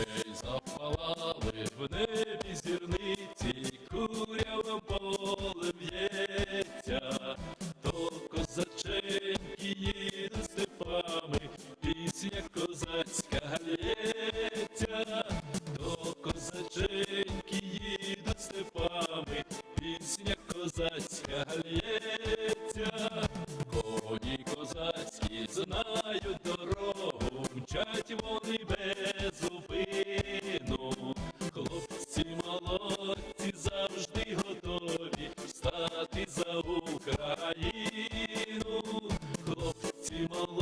Ей, запалали в небі зірниці, курявим полем в'ється, то козаченьки їдуть степами, пісня козацька лється, то козаченьки їдуть степами, пісня козацька лється, коні козацькі знають дорогу, мчать вони без Him.